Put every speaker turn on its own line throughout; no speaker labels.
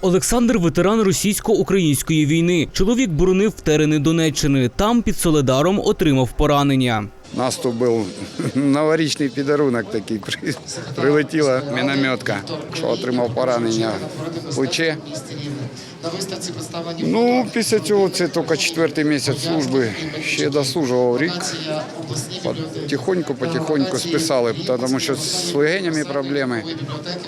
Олександр ветеран російсько-української війни. Чоловік боронив терени Донеччини. Там під Соледаром отримав поранення.
Наступ був новорічний підарунок такий. При- Прилетіла мінометка, що отримав поранення в плече.
На виставці представлені
Ну, після цього це тільки четвертий місяць служби. Ще дослужував рік.
бібліотеки.
Потихоньку, потихоньку списали, тому що з легенями проблеми.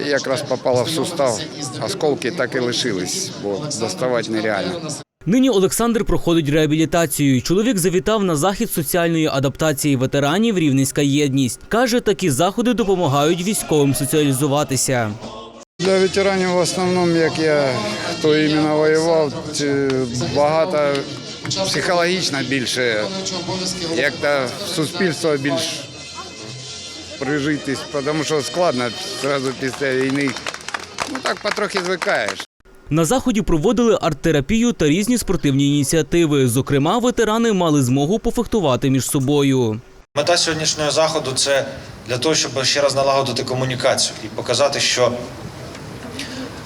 І якраз попала в сустав. Осколки так і лишились, бо доставати нереально.
Нині Олександр проходить реабілітацію. Чоловік завітав на захід соціальної адаптації ветеранів Рівненська єдність. Каже, такі заходи допомагають військовим соціалізуватися.
Для ветеранів в основному, як я, хто іменно воював, багато психологічно більше, як то суспільство більш прижитись, тому що складно одразу після війни. Ну так потрохи звикаєш.
На заході проводили арт-терапію та різні спортивні ініціативи. Зокрема, ветерани мали змогу пофехтувати між собою.
Мета сьогоднішнього заходу це для того, щоб ще раз налагодити комунікацію і показати, що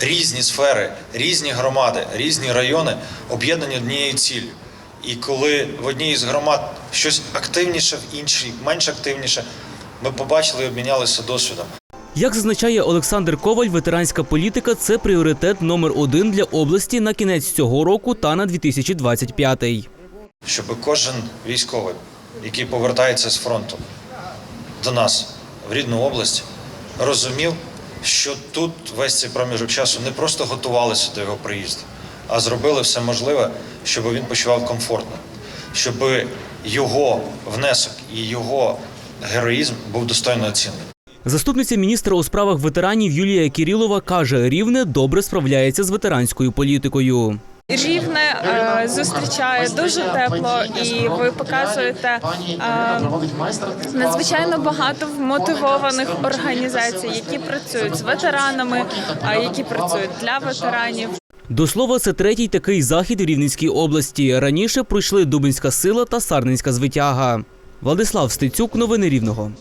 різні сфери, різні громади, різні райони об'єднані однією ціллю. І коли в одній із громад щось активніше, в іншій менш активніше, ми побачили і обмінялися досвідом.
Як зазначає Олександр Коваль, ветеранська політика це пріоритет номер один для області на кінець цього року та на 2025.
щоб кожен військовий, який повертається з фронту до нас в рідну область, розумів, що тут весь цей проміжок часу не просто готувалися до його приїзду, а зробили все можливе, щоб він почував комфортно, щоб його внесок і його героїзм був достойно оцінений.
Заступниця міністра у справах ветеранів Юлія Кірілова каже, рівне добре справляється з ветеранською політикою.
Рівне е, зустрічає дуже тепло, і ви показуєте е, надзвичайно багато вмотивованих організацій, які працюють з ветеранами, які працюють для ветеранів.
До слова, це третій такий захід у Рівненській області. Раніше пройшли Дубинська сила та Сарненська звитяга. Владислав Стецюк, новини Рівного.